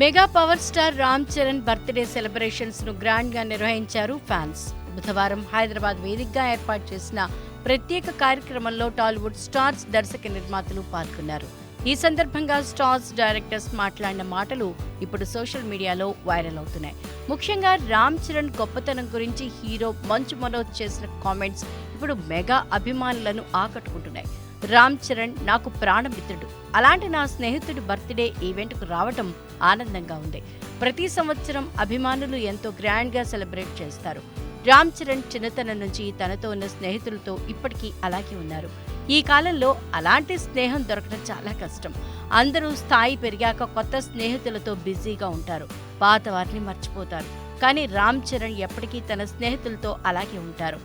Mega power star Ram Charan birthday సెలబ్రేషన్స్ను గ్రాండ్గా నిర్వహించారు fans. బుధవారం హైదరాబాద్ వేదికగా ఏర్పాటు చేసిన ప్రత్యేక కార్యక్రమంలో టాలీవుడ్ స్టార్స్ దర్శక నిర్మాతలు పాల్గొన్నారు. ఈ సందర్భంగా స్టార్స్ డైరెక్టర్స్ మాట్లాడిన మాటలు ఇప్పుడు సోషల్ మీడియాలో వైరల్ అవుతున్నాయి. ముఖ్యంగా రామ్ చరణ్ గొప్పతనం గురించి హీరో మంచు మనోజ్ చేసిన కామెంట్స్ ఇప్పుడు మెగా అభిమానులను ఆకట్టుకుంటున్నాయి. రామ్ చరణ్ నాకు ప్రాణమిత్రుడు. అలాంటి నా స్నేహితుడి బర్త్డే ఈవెంట్కు రావటం ఆనందంగా ఉంది. ప్రతి సంవత్సరం అభిమానులు ఎంతో గ్రాండ్గా సెలబ్రేట్ చేస్తారు. రామ్ చరణ్ చిన్నతనం నుంచి తనతో ఉన్న స్నేహితులతో ఇప్పటికీ అలాగే ఉన్నారు. ఈ కాలంలో అలాంటి స్నేహం దొరకడం చాలా కష్టం. అందరూ స్థాయి పెరిగాక కొత్త స్నేహితులతో బిజీగా ఉంటారు. పాత వారిని మర్చిపోతారు. కానీ రామ్ చరణ్ ఎప్పటికీ తన స్నేహితులతో అలాగే ఉంటారు.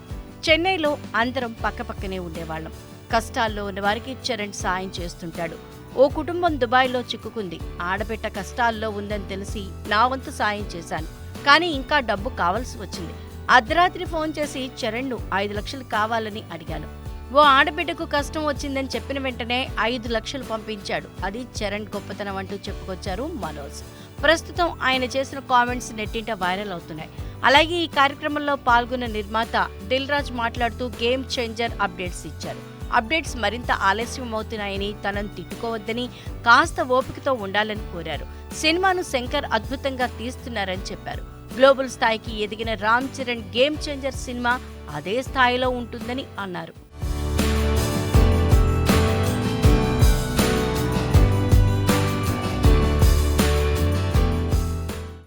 చెన్నైలో అందరం పక్కపక్కనే ఉండేవాళ్ళం. కష్టాల్లో ఉన్న వారికి చరణ్ సాయం చేస్తుంటాడు. ఓ కుటుంబం దుబాయ్లో చిక్కుకుంది. ఆడబిడ్డ కష్టాల్లో ఉందని తెలిసి నా వంతు సాయం చేశాను. కానీ ఇంకా డబ్బు కావాల్సి వచ్చింది. అర్ధరాత్రి ఫోన్ చేసి చరణ్ను ఐదు లక్షలు కావాలని అడిగాను. ఓ ఆడబిడ్డకు కష్టం వచ్చిందని చెప్పిన వెంటనే ఐదు లక్షలు పంపించాడు. అది చరణ్ గొప్పతనం అంటూ చెప్పుకొచ్చారు మనోజ్. ప్రస్తుతం ఆయన చేసిన కామెంట్స్ నెట్టింట వైరల్ అవుతున్నాయి. అలాగే ఈ కార్యక్రమంలో పాల్గొన్న నిర్మాత దిల్ రాజ్ మాట్లాడుతూ గేమ్ చేంజర్ అప్డేట్స్ ఇచ్చారు. అప్డేట్స్ మరింత ఆలస్యం అవుతున్నాయని తనను తిట్టుకోవద్దని కాస్త ఓపికతో ఉండాలని కోరారు. సినిమాను శంకర్ అద్భుతంగా తీస్తున్నారని చెప్పారు. గ్లోబల్ స్థాయికి ఎదిగిన Ram Charan game changer cinema అదే స్థాయిలో ఉంటుందని అన్నారు.